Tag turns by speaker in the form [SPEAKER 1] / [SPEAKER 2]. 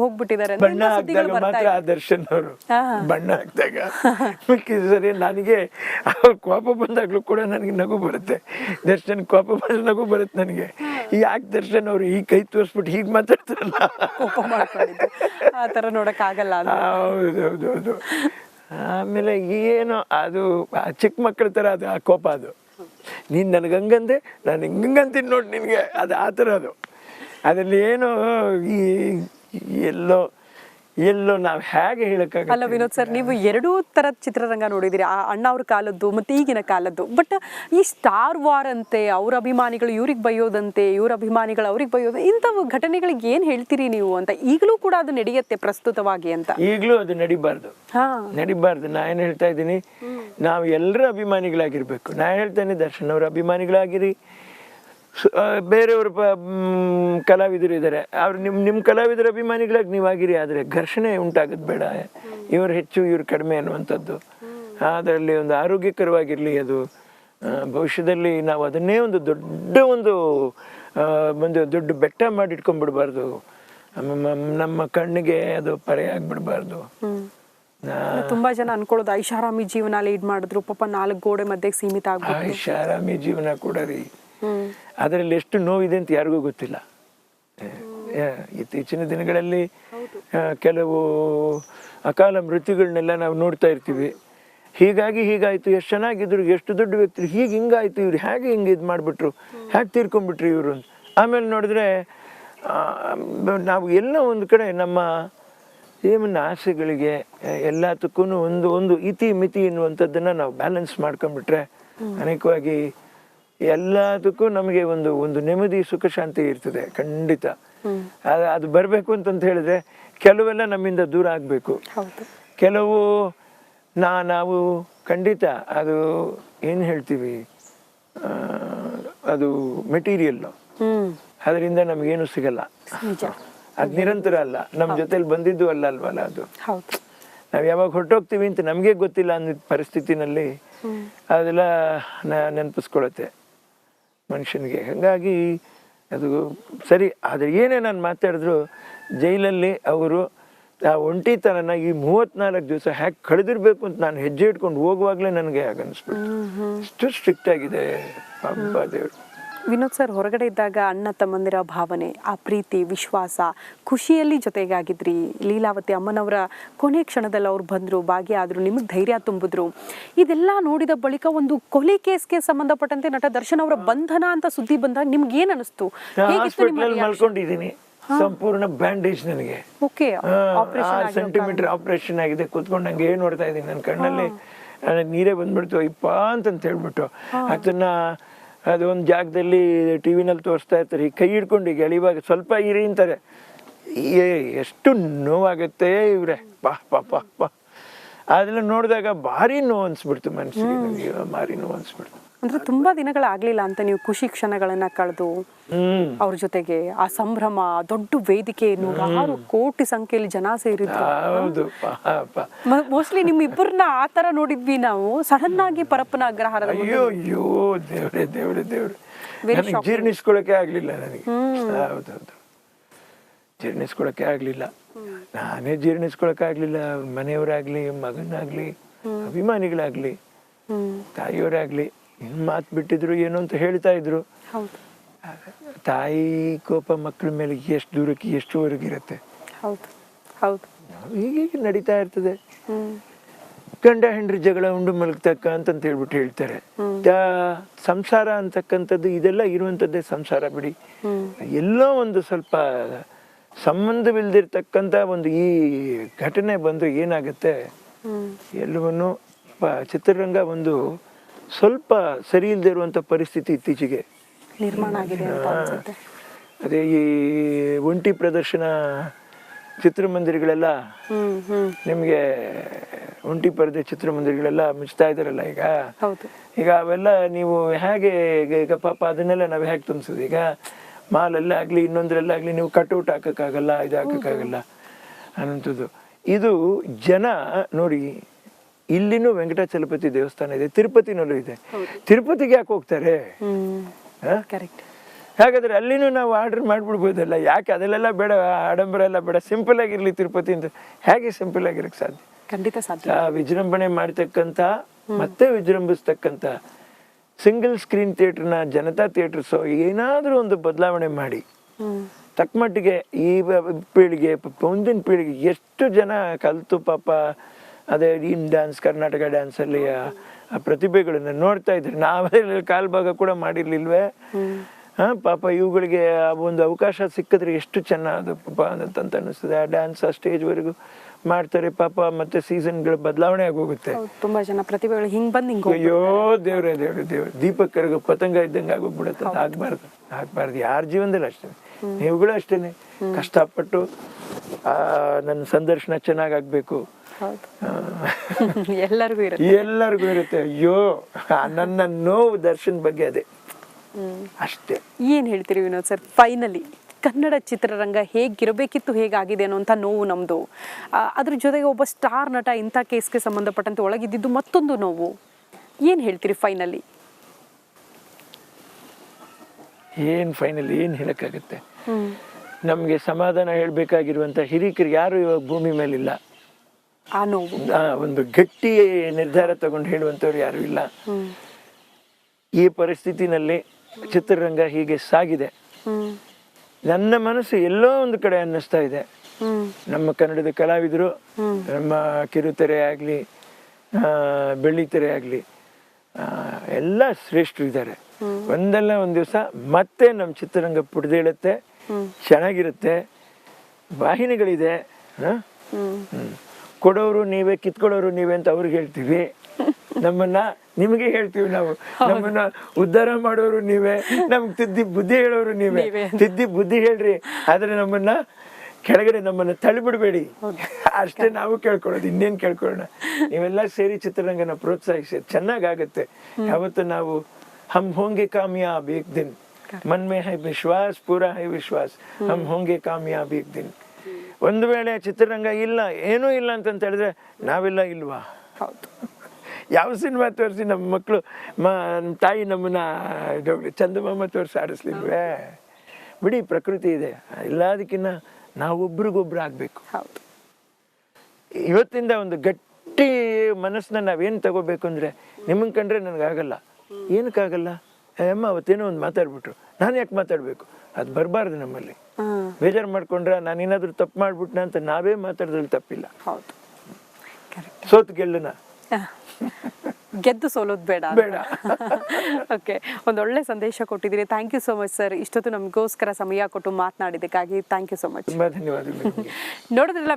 [SPEAKER 1] ಹೋಗ್ಬಿಟ್ಟಿದ್ದಾರೆ
[SPEAKER 2] ಬಣ್ಣ ಹಾಕಿದಾಗ ಮಾತ್ರ ಆ ದರ್ಶನ್ ಅವರು ಬಣ್ಣ ಹಾಕಿದಾಗ. ಸರಿ ನನಗೆ ಅವ್ರ ಕೋಪ ಬಂದಾಗ್ಲೂ ಕೂಡ ನನಗೆ ನಗು ಬರುತ್ತೆ. ದರ್ಶನ್ ಕೋಪ ಬಂದ್ರೆ ನಗು ಬರುತ್ತೆ ನನಗೆ. ಯಾಕೆ ದರ್ಶನ್ ಅವರು ಈ ಕೈ ತೋರಿಸ್ಬಿಟ್ಟು ಹೀಗೆ ಮಾತಾಡ್ತಾರಲ್ಲ?
[SPEAKER 1] ಕೋಪ ಮಾಡ್ಕೊಂಡಿದ್ದು. ಆ ತರ ನೋಡಕ್ ಆಗಲ್ಲ ಅಂತ
[SPEAKER 2] ಹೌದು ಹೌದು ಹೌದು. ಆಮೇಲೆ ಏನೋ ಅದು ಆ ಚಿಕ್ಕ ಮಕ್ಕಳ ಥರ ಅದು ಆ ಕೋಪ ಅದು. ನೀನು ನನಗೆ ಹಂಗಂದೆ ನಾನು ಹಿಂಗಂತೀನಿ ನೋಡಿ ನಿನಗೆ. ಅದು ಆ ಥರ ಅದು. ಅದರಲ್ಲಿ ಏನೋ ಈ ಎಲ್ಲೋ ಎಲ್ಲೋ ನಾವು ಹೇಗೆ
[SPEAKER 1] ಅಲ್ಲ ವಿನೋದ್ ಸರ್ ನೀವು ಎರಡೂ ತರದ ಚಿತ್ರರಂಗ ನೋಡಿದಿರಿ ಆ ಅಣ್ಣ ಅವ್ರ ಕಾಲದ್ದು ಮತ್ತೆ ಈಗಿನ ಕಾಲದ್ದು. ಬಟ್ ಈ ಸ್ಟಾರ್ ವಾರ್ ಅಂತೆ ಅವ್ರ ಅಭಿಮಾನಿಗಳು ಇವ್ರಿಗೆ ಬಯ್ಯೋದಂತೆ ಇವ್ರ ಅಭಿಮಾನಿಗಳು ಅವ್ರಿಗೆ ಬೈಯೋದು ಇಂಥವು ಘಟನೆಗಳಿಗೆ ಏನ್ ಹೇಳ್ತೀರಿ ನೀವು ಅಂತ? ಈಗಲೂ ಕೂಡ ಅದು ನಡೆಯುತ್ತೆ ಪ್ರಸ್ತುತವಾಗಿ ಅಂತ.
[SPEAKER 2] ಈಗಲೂ ಅದು ನಡಿಬಾರ್ದು.
[SPEAKER 1] ಹಾ.
[SPEAKER 2] ನಡಿಬಾರ್ದು. ನಾ ಏನು ಹೇಳ್ತಾ ಇದ್ದೀನಿ? ನಾವು ಎಲ್ಲರ ಅಭಿಮಾನಿಗಳಾಗಿರ್ಬೇಕು. ನಾ ಹೇಳ್ತೇನೆ ದರ್ಶನ್ ಅವರ ಅಭಿಮಾನಿಗಳಾಗಿರಿ. ಬೇರೆಯವರು ಪ ಕಲಾವಿದರು ಇದ್ದಾರೆ. ಅವ್ರು ನಿಮ್ಮ ನಿಮ್ಮ ಕಲಾವಿದರ ಅಭಿಮಾನಿಗಳಾಗಿ ನೀವಾಗಿರಿ ಆದರೆ ಘರ್ಷಣೆ ಉಂಟಾಗೋದು ಬೇಡ. ಇವರು ಹೆಚ್ಚು ಇವ್ರು ಕಡಿಮೆ ಅನ್ನುವಂಥದ್ದು. ಅದರಲ್ಲಿ ಒಂದು ಆರೋಗ್ಯಕರವಾಗಿರಲಿ ಅದು. ಭವಿಷ್ಯದಲ್ಲಿ ನಾವು ಅದನ್ನೇ ಒಂದು ದೊಡ್ಡ ಒಂದು ಒಂದು ದೊಡ್ಡ ಬೆಟ್ಟ ಮಾಡಿ ಇಟ್ಕೊಂಡ್ಬಿಡ್ಬಾರ್ದು ನಮ್ಮ ಕಣ್ಣಿಗೆ ಅದು ಪರೆ ಆಗ್ಬಿಡ್ಬಾರ್ದು.
[SPEAKER 1] ತುಂಬಾ ಜನ ಅನ್ಕೊಳ್ಳೋದು ಐಷಾರಾಮಿ ಜೀವನ ಲೀಡ್ ಮಾಡಿದ್ರು ಪಾಪ ನಾಲ್ಕು ಗೋಡೆ ಮಧ್ಯೆ ಸೀಮಿತ ಆಗ್ಬೋದು
[SPEAKER 2] ಐಷಾರಾಮಿ ಜೀವನ ಕೂಡ ರೀ. ಅದರಲ್ಲಿ ಎಷ್ಟು ನೋವಿದೆ ಅಂತ ಯಾರಿಗೂ ಗೊತ್ತಿಲ್ಲ. ಇತ್ತೀಚಿನ ದಿನಗಳಲ್ಲಿ ಕೆಲವು ಅಕಾಲ ಮೃತ್ಯುಗಳನ್ನೆಲ್ಲ ನಾವು ನೋಡ್ತಾ ಇರ್ತೀವಿ. ಹೀಗಾಗಿ ಹೀಗಾಯ್ತು ಎಷ್ಟು ಚೆನ್ನಾಗಿದ್ರು ಎಷ್ಟು ದೊಡ್ಡ ವ್ಯಕ್ತಿ ಹೀಗೆ ಹಿಂಗಾಯ್ತು ಇವ್ರು ಹೇಗೆ ಹಿಂಗೆ ಇದು ಮಾಡಿಬಿಟ್ರು ಹೇಗೆ ತೀರ್ಕೊಂಡ್ಬಿಟ್ರು ಇವರು ಅಂತ. ಆಮೇಲೆ ನೋಡಿದ್ರೆ ನಾವು ಎಲ್ಲ ಒಂದು ಕಡೆ ನಮ್ಮ ಏಮನ್ನ ಆಸೆಗಳಿಗೆ ಎಲ್ಲದಕ್ಕೂ ಒಂದು ಒಂದು ಇತಿ ಮಿತಿ ಎನ್ನುವಂಥದ್ದನ್ನು ನಾವು ಬ್ಯಾಲೆನ್ಸ್ ಮಾಡ್ಕೊಂಡ್ಬಿಟ್ರೆ ಅನೇಕವಾಗಿ ಎಲ್ಲದಕ್ಕೂ ನಮಗೆ ಒಂದು ಒಂದು ನೆಮ್ಮದಿ ಸುಖ ಶಾಂತಿ ಇರ್ತದೆ ಖಂಡಿತ. ಅದು ಬರಬೇಕು ಅಂತಂತ ಹೇಳಿದ್ರೆ ಕೆಲವೆಲ್ಲ ನಮ್ಮಿಂದ ದೂರ ಆಗಬೇಕು. ಕೆಲವು ನಾ ನಾವು ಖಂಡಿತ ಅದು ಏನು ಹೇಳ್ತೀವಿ? ಅದು
[SPEAKER 1] ಮೆಟೀರಿಯಲ್.
[SPEAKER 2] ಅದರಿಂದ ನಮಗೇನು ಸಿಗಲ್ಲ. ಅದು ನಿರಂತರ ಅಲ್ಲ. ನಮ್ಮ ಜೊತೆಲಿ ಬಂದಿದ್ದು ಅಲ್ಲ ಅಲ್ವಲ್ಲ ಅದು? ನಾವು ಯಾವಾಗ ಹೊರಟೋಗ್ತೀವಿ ಅಂತ ನಮಗೆ ಗೊತ್ತಿಲ್ಲ ಅನ್ನೋ ಪರಿಸ್ಥಿತಿನಲ್ಲಿ ಅದೆಲ್ಲ ನೆನಪಿಸ್ಕೊಳತ್ತೆ. ಮನುಷ್ಯನಿಗೆ. ಹಾಗಾಗಿ ಅದು ಸರಿ ಆದರೆ ಏನೇ ನಾನು ಮಾತಾಡಿದ್ರು ಜೈಲಲ್ಲಿ ಅವರು ಆ ಒಂಟಿತನನ ಈ ಮೂವತ್ನಾಲ್ಕು ದಿವಸ ಹ್ಯಾಕ್ ಕಳೆದಿರ್ಬೇಕು ಅಂತ ನಾನು ಹೆಜ್ಜೆ ಇಟ್ಕೊಂಡು ಹೋಗುವಾಗಲೇ ನನಗೆ ಹಾಗೆ ಅನಿಸ್ಬಿಟ್ಟು ಇಷ್ಟು ಸ್ಟ್ರಿಕ್ಟ್ ಆಗಿದೆ. ದೇವ್ರು.
[SPEAKER 1] ವಿನೋದ್ ಸರ್ ಹೊರಗಡೆ ಇದ್ದಾಗ ಅಣ್ಣ ತಮ್ಮಂದಿರ ಭಾವನೆ ಆ ಪ್ರೀತಿ ವಿಶ್ವಾಸ ಖುಷಿಯಲ್ಲಿ ಜೊತೆಗಾಗಿದ್ರಿ. ಲೀಲಾವತಿ ಅಮ್ಮನವರ ಕೊನೆ ಕ್ಷಣದಲ್ಲಿ ಅವ್ರು ಬಂದ್ರು ಭಾಗಿಯಾದರು ನಿಮಗೆ ಧೈರ್ಯ ತುಂಬಿದ್ರು. ಇದೆಲ್ಲ ನೋಡಿದ ಬಳಿಕ ಒಂದು ಕೊಲೆ ಕೇಸ್ಗೆ ಸಂಬಂಧಪಟ್ಟಂತೆ ನಟ ದರ್ಶನ್ ಅವರ ಬಂಧನ ಅಂತ ಸುದ್ದಿ ಬಂದಾಗ ನಿಮ್ಗೆ ಏನ್ ಅನಿಸ್ತು?
[SPEAKER 2] ಮಲ್ಕೊಂಡಿದ್ದೀನಿ. ಸಂಪೂರ್ಣ ಬ್ಯಾಂಡೇಜ್ ನನಗೆ.
[SPEAKER 1] ಓಕೆ ಆಪರೇಷನ್
[SPEAKER 2] ಸೆಂಟಿಮೀಟರ್ ಆಪರೇಷನ್ ಆಗಿದೆ. ಕೂತ್ಕೊಂಡು ಹಂಗೆ ನೋಡ್ತಾ ಇದ್ದೀನಿ? ನನ್ನ ಕಣ್ಣಲ್ಲಿ ನೀರೇ ಬಂದ್ಬಿಡ್ತು. ಇಪ್ಪ ಅಂತ ಹೇಳ್ಬಿಟ್ಟು ಅದನ್ನ ಅದು ಒಂದು ಜಾಗದಲ್ಲಿ ಟಿ ವಿನಲ್ಲಿ ತೋರಿಸ್ತಾ ಇರ್ತಾರೆ. ಈ ಕೈ ಹಿಡ್ಕೊಂಡು ಈಗ ಎಳಿವಾಗ ಸ್ವಲ್ಪ ಇರಿ ಅಂತಾರೆ. ಏ ಎಷ್ಟು ನೋವಾಗುತ್ತೆ ಇವ್ರೆ. ಪಾ ಪಾ ಪಾ ಪಾ ಅದೆಲ್ಲ ನೋಡಿದಾಗ ಭಾರಿ ನೋವು ಅನ್ಸ್ಬಿಡ್ತು ಮನಸ್ಸಿಗೆ ನನಗೆ ಭಾರಿ ನೋವು ಅನ್ಸ್ಬಿಡ್ತು.
[SPEAKER 1] ಅಂದ್ರೆ ತುಂಬಾ ದಿನಗಳಾಗ್ಲಿಲ್ಲ ಅಂತ ನೀವು ಖುಷಿ ಕ್ಷಣಗಳನ್ನ ಕಳೆದು ಅವ್ರ ಜೊತೆಗೆ ಆ ಸಂಭ್ರಮ ದೊಡ್ಡ ವೇದಿಕೆ ನೂರಾರು ಕೋಟಿ ಸಂಖ್ಯೆಯಲ್ಲಿ ಜನ ಸೇರಿದ್ರು. ಮೋಸ್ಟ್ಲಿ ನಿಮ್ ಇಬ್ಬರನ್ನ ಆ ತರ ನೋಡಿದ್ವಿ ನಾವು. ಸಡನ್ ಆಗಿ ಪರಪ್ಪನ ಅಗ್ರಹಾರ.
[SPEAKER 2] ಅಯ್ಯೋ ಅಯ್ಯೋ ದೇವ್ರೆ ದೇವ್ರೆ ದೇವ್ರೆ. ಜೀರ್ಣಿಸ್ಕೊಳಕ್ಕೆ ಆಗ್ಲಿಲ್ಲ ನನಗೆ. ಹೌದೌದು ಜೀರ್ಣಿಸ್ಕೊಳಕ್ಕೆ ಆಗ್ಲಿಲ್ಲ. ನಾನೇ ಜೀರ್ಣಿಸ್ಕೊಳಕ್ಕೆ ಆಗ್ಲಿಲ್ಲ ಮನೆಯವರಾಗ್ಲಿ ಮಗನಾಗ್ಲಿ ಅಭಿಮಾನಿಗಳಾಗ್ಲಿ ತಾಯಿಯವರಾಗ್ಲಿ. ಇನ್ ಮಾತು ಬಿಟ್ಟಿದ್ರು ಏನು ಅಂತ ಹೇಳ್ತಾ ಇದ್ರು. ತಾಯಿ ಕೋಪ ಮಕ್ಕಳ ಮೇಲೆ ಎಷ್ಟು ದೂರಕ್ಕೆ ಎಷ್ಟುವರೆಗಿರುತ್ತೆ
[SPEAKER 1] ಹೌದು ಹೌದು.
[SPEAKER 2] ಹೀಗೆ ನಡೀತಾ ಇರ್ತದೆ. ಗಂಡ ಹೆಂಡ್ರಿ ಜಗಳ ಉಂಡು ಮಲಗ್ತಕ್ಕ ಅಂತಂತ ಹೇಳ್ಬಿಟ್ಟು ಹೇಳ್ತಾರೆ. ಸಂಸಾರ ಅಂತಕ್ಕಂಥದ್ದು ಇದೆಲ್ಲ ಇರುವಂಥದ್ದೇ ಸಂಸಾರ ಬಿಡಿ. ಎಲ್ಲೋ ಒಂದು ಸ್ವಲ್ಪ ಸಂಬಂಧವಿಲ್ದಿರ್ತಕ್ಕಂಥ ಒಂದು ಈ ಘಟನೆ ಬಂದು ಏನಾಗುತ್ತೆ? ಎಲ್ಲವನ್ನು ಚಿತ್ರರಂಗ ಒಂದು ಸ್ವಲ್ಪ ಸರಿ ಇಲ್ಲದೆ ಇರುವಂಥ ಪರಿಸ್ಥಿತಿ ಇತ್ತೀಚೆಗೆ.
[SPEAKER 1] ನಿರ್ಮಾಣ ಆಗಿದೆ ಅಂತ
[SPEAKER 2] ಅದೇ ಈ ಒಂಟಿ ಪ್ರದರ್ಶನ ಚಿತ್ರಮಂದಿರಗಳೆಲ್ಲ ನಿಮಗೆ ಒಂಟಿ ಪರದೆ ಚಿತ್ರಮಂದಿರಗಳೆಲ್ಲ ಮುಚ್ತಾ ಇದಾರಲ್ಲ ಈಗ? ಈಗ ಅವೆಲ್ಲ ನೀವು ಹೇಗೆ ಈಗ ಪಾಪ ಅದನ್ನೆಲ್ಲ ನಾವು ಹೇಗೆ ತುಂಬಿಸೋದು? ಈಗ ಮಾಲಲ್ಲೇ ಆಗಲಿ ಇನ್ನೊಂದ್ರಲ್ಲೇ ಆಗಲಿ ನೀವು ಕಟ್ಔಟ್ ಹಾಕೋಕ್ಕಾಗಲ್ಲ ಇದು ಹಾಕೋಕ್ಕಾಗಲ್ಲ ಅನ್ನೋಂಥದ್ದು ಇದು ಜನ ನೋಡಿ ಇಲ್ಲಿನೂ ವೆಂಕಟಾಚಲಪತಿ ದೇವಸ್ಥಾನ ಇದೆ ತಿರುಪತಿನಲ್ಲೂ ಇದೆ. ತಿರುಪತಿಗೆ ಯಾಕೆ ಹೋಗ್ತಾರೆ? ಹಾಗಾದ್ರೆ ಅಲ್ಲಿನೂ ನಾವು ಆರ್ಡರ್ ಮಾಡ್ಬಿಡ್ಬೋದಲ್ಲ? ಯಾಕೆ? ಅದೆಲ್ಲ ಬೇಡ ಆಡಂಬರ ಎಲ್ಲ ಬೇಡ ಸಿಂಪಲ್ ಆಗಿರ್ಲಿ ತಿರುಪತಿ ಅಂತ. ಹೇಗೆ ಸಿಂಪಲ್ ಆಗಿರಕ್ ಸಾಧ್ಯ?
[SPEAKER 1] ಖಂಡಿತ ಸಾಧ್ಯ.
[SPEAKER 2] ಆ ವಿಜೃಂಭಣೆ ಮಾಡ್ತಕ್ಕಂಥ ಮತ್ತೆ ವಿಜೃಂಭಿಸ್ತಕ್ಕಂಥ ಸಿಂಗಲ್ ಸ್ಕ್ರೀನ್ ಥಿಯೇಟರ್ನ ಜನತಾ ಥಿಯೇಟರ್ ಸೊ ಏನಾದ್ರೂ ಒಂದು ಬದಲಾವಣೆ ಮಾಡಿ.
[SPEAKER 1] ತಕ್ಕಮಟ್ಟಿಗೆ
[SPEAKER 2] ತಕ್ಕ ಮಟ್ಟಿಗೆ ಈ ಪೀಳಿಗೆ ಮುಂದಿನ ಪೀಳಿಗೆ ಎಷ್ಟು ಜನ ಕಲಿತು ಪಾಪ ಅದೇ ಇನ್ ಡ್ಯಾನ್ಸ್ ಕರ್ನಾಟಕ ಡ್ಯಾನ್ಸಲ್ಲಿ ಆ ಪ್ರತಿಭೆಗಳನ್ನು ನೋಡ್ತಾ ಇದ್ರೆ. ನಾವೇ ಕಾಲ್ ಭಾಗ ಕೂಡ ಮಾಡಿರ್ಲಿಲ್ವೇ? ಹಾ ಪಾಪ ಇವುಗಳಿಗೆ ಆ ಒಂದು ಅವಕಾಶ ಸಿಕ್ಕಿದ್ರೆ ಎಷ್ಟು ಚೆನ್ನಾದ ಪಾಪ ಅಂತ ಅನಿಸ್ತದೆ ಆ ಡ್ಯಾನ್ಸ್ ಆ ಸ್ಟೇಜ್ವರೆಗೂ ಮಾಡ್ತಾರೆ ಪಾಪ ಮತ್ತೆ ಸೀಸನ್ಗಳು ಬದಲಾವಣೆ ಆಗೋಗುತ್ತೆ.
[SPEAKER 1] ತುಂಬಾ ಜನ ಪ್ರತಿಭೆಗಳು ಹಿಂಗ್ ಬಂದ್ ಹಿಂಗ್.
[SPEAKER 2] ಅಯ್ಯೋ ದೇವ್ರೆ ದೇವ್ರೆ ದೇವ್ರೆ. ದೀಪಕ್ ಕರ್ಗ ಪತಂಗ ಇದ್ದಂಗೆ ಆಗೋಗ್ಬಿಡುತ್ತೆ ಆಗ್ಬಾರ್ದು. ಆಗ್ಬಾರ್ದು. ಯಾರ ಜೀವನದಲ್ಲಿ ಅಷ್ಟೇ. ನೀವುಗಳು ಅಷ್ಟೇನೆ. ಕಷ್ಟಪಟ್ಟು ಆ, ನನ್ನ ಸಂದರ್ಶನ ಚೆನ್ನಾಗ್ ಆಗ್ಬೇಕು
[SPEAKER 1] ಹೌದು.
[SPEAKER 2] ಆ,
[SPEAKER 1] ಎಲ್ಲರಿಗೂ ಇರುತ್ತೆ.
[SPEAKER 2] ಎಲ್ಲರಿಗೂ ಇರುತ್ತೆ. ಅಯ್ಯೋ ನನ್ನ ನೋವು ದರ್ಶನ್ ಬಗ್ಗೆ ಅದೇ. ಅಷ್ಟೇ.
[SPEAKER 1] ಏನ್ ಹೇಳ್ತೀರಿ ವಿನೋದ್ ಸರ್? ಫೈನಲಿ ಕನ್ನಡ ಚಿತ್ರರಂಗ ಹೇಗಿರಬೇಕಿತ್ತು ಹೇಗಾಗಿದೆ ಅನ್ನೋಂಥ ನೋವು ನಮ್ಮದು ಅದ್ರ ಜೊತೆಗೆ ಒಬ್ಬ ಸ್ಟಾರ್ ನಟ ಇಂಥ ಕೇಸ್ಗೆ ಸಂಬಂಧಪಟ್ಟಂತೆ ಒಳಗಿದ್ದಿದ್ದು ಮತ್ತೊಂದು ನೋವು. ಏನು ಹೇಳ್ತೀರಿ ಫೈನಲಿ
[SPEAKER 2] ಏನ್ ಫೈನಲ್ ಏನು ಹೇಳೋಕ್ಕಾಗುತ್ತೆ? ನಮಗೆ ಸಮಾಧಾನ ಹೇಳಬೇಕಾಗಿರುವಂಥ ಹಿರಿಕರು ಯಾರು ಇವಾಗ ಭೂಮಿ ಮೇಲಿಲ್ಲ? ಒಂದು ಗಟ್ಟಿ ನಿರ್ಧಾರ ತಗೊಂಡು ಹೇಳುವಂಥವ್ರು ಯಾರು ಇಲ್ಲ. ಈ ಪರಿಸ್ಥಿತಿನಲ್ಲಿ ಚಿತ್ರರಂಗ ಹೀಗೆ ಸಾಗಿದೆ. ನನ್ನ ಮನಸ್ಸು ಎಲ್ಲೋ ಒಂದು ಕಡೆ ಅನ್ನಿಸ್ತಾ ಇದೆ. ನಮ್ಮ ಕನ್ನಡದ ಕಲಾವಿದರು ನಮ್ಮ ಕಿರುತೆರೆ ಆಗಲಿ ಬೆಳ್ಳಿತೆರೆ ಆಗಲಿ ಎಲ್ಲ ಶ್ರೇಷ್ಠರು ಇದ್ದಾರೆ. ಒಂದಲ್ಲ ಒಂದು ದಿವಸ ಮತ್ತೆ ನಮ್ಮ ಚಿತ್ರರಂಗ ಪುಡ್ದೇಳುತ್ತೆ ಚೆನ್ನಾಗಿರುತ್ತೆ. ವಾಹಿನಿಗಳಿದೆ. ಕೊಡೋರು ನೀವೇ ಕಿತ್ಕೊಳ್ಳೋರು ನೀವೇ ಅಂತ ಅವ್ರಿಗೆ ಹೇಳ್ತೀವಿ. ನಮ್ಮನ್ನ ನಿಮಗೆ ಹೇಳ್ತೀವಿ ನಾವು. ನಮ್ಮನ್ನ ಉದ್ಧಾರ ಮಾಡೋರು ನೀವೇ ನಮ್ಗೆ ತಿದ್ದಿ ಬುದ್ಧಿ ಹೇಳೋರು ನೀವೇ.
[SPEAKER 1] ನೀವೇ.
[SPEAKER 2] ತಿದ್ದಿ ಬುದ್ಧಿ ಹೇಳ್ರಿ. ಆದ್ರೆ ನಮ್ಮನ್ನ ಕೆಳಗಡೆ ನಮ್ಮನ್ನ ತಳ್ಳಿಬಿಡ್ಬೇಡಿ. ಅಷ್ಟೇ ನಾವು ಕೇಳ್ಕೊಳ್ಳೋದು ಇನ್ನೇನ್ ಕೇಳ್ಕೊಳ್ಳೋಣ. ನೀವೆಲ್ಲ ಸೇರಿ ಚಿತ್ರರಂಗನ ಪ್ರೋತ್ಸಾಹಿಸಿ. ಚೆನ್ನಾಗಾಗತ್ತೆ. ಯಾವತ್ತು ನಾವು ಹಮ್ होंगे कामयाब एक दिन। मन में है विश्वास पूरा ಹೈ विश्वास। ಹಮ್ ಹೋಂಗೆ कामयाब एक ದಿನ್ ಒಂದು ವೇಳೆ ಚಿತ್ರರಂಗ ಇಲ್ಲ ಏನೂ ಇಲ್ಲ ಅಂತಂತ ಹೇಳಿದ್ರೆ ನಾವೆಲ್ಲ ಇಲ್ವಾ?
[SPEAKER 1] ಹೌದು.
[SPEAKER 2] ಯಾವ ಸಿನಿಮಾ ತೋರಿಸಿ ನಮ್ಮ ಮಕ್ಕಳು ಮ ನಮ್ಮ ತಾಯಿ ನಮ್ಮನ್ನ ಚಂದಮಾಮ ತೋರಿಸಿ ಆಡಿಸ್ಲಿಲ್ವೇ? ಬಿಡಿ ಪ್ರಕೃತಿ ಇದೆ. ಎಲ್ಲದಕ್ಕಿಂತ ನಾವೊಬ್ರಿಗೊಬ್ರು ಆಗಬೇಕು.
[SPEAKER 1] ಹೌದು.
[SPEAKER 2] ಇವತ್ತಿಂದ ಒಂದು ಗಟ್ಟಿ ಮನಸ್ಸನ್ನ ನಾವೇನು ತಗೋಬೇಕು ಅಂದರೆ ನಿಮಗೆ ಕಂಡ್ರೆ ನನಗಾಗಲ್ಲ. ಏನಕ್ಕಾಗಲ್ಲ? ಅಮ್ಮ ಅವತ್ತೇನೋ ಒಂದು ಮಾತಾಡ್ಬಿಟ್ರು. ನಾನು ಯಾಕೆ ಮಾತಾಡಬೇಕು? ಅದು ಬರಬಾರ್ದು ನಮ್ಮಲ್ಲಿ. ಬೇಜಾರು ಮಾಡ್ಕೊಂಡ್ರೆ ನಾನು ಏನಾದರೂ ತಪ್ಪು ಮಾಡ್ಬಿಟ್ನ ಅಂತ ನಾವೇ ಮಾತಾಡೋದ್ರಲ್ಲಿ ತಪ್ಪಿಲ್ಲ.
[SPEAKER 1] ಹೌದು.
[SPEAKER 2] ಸೋತ್ ಗೆಲ್ಲುನ?
[SPEAKER 1] ಗೆದ್ದು ಸೋಲೋದು ಬೇಡ
[SPEAKER 2] ಬೇಡ.
[SPEAKER 1] ಓಕೆ ಒಂದೊಳ್ಳೆ ಸಂದೇಶ ಕೊಟ್ಟಿದ್ದೀರಿ. Thank you so much sir ಇಷ್ಟೊತ್ತು ನಮಗೋಸ್ಕರ ಸಮಯ ಕೊಟ್ಟು ಮಾತನಾಡಿದ್ದಕ್ಕಾಗಿ ಥ್ಯಾಂಕ್ ಯು ಸೋ ಮಚ್
[SPEAKER 2] ತುಂಬ ಧನ್ಯವಾದಗಳು
[SPEAKER 1] ನೋಡಿದ್ರಲ್ಲ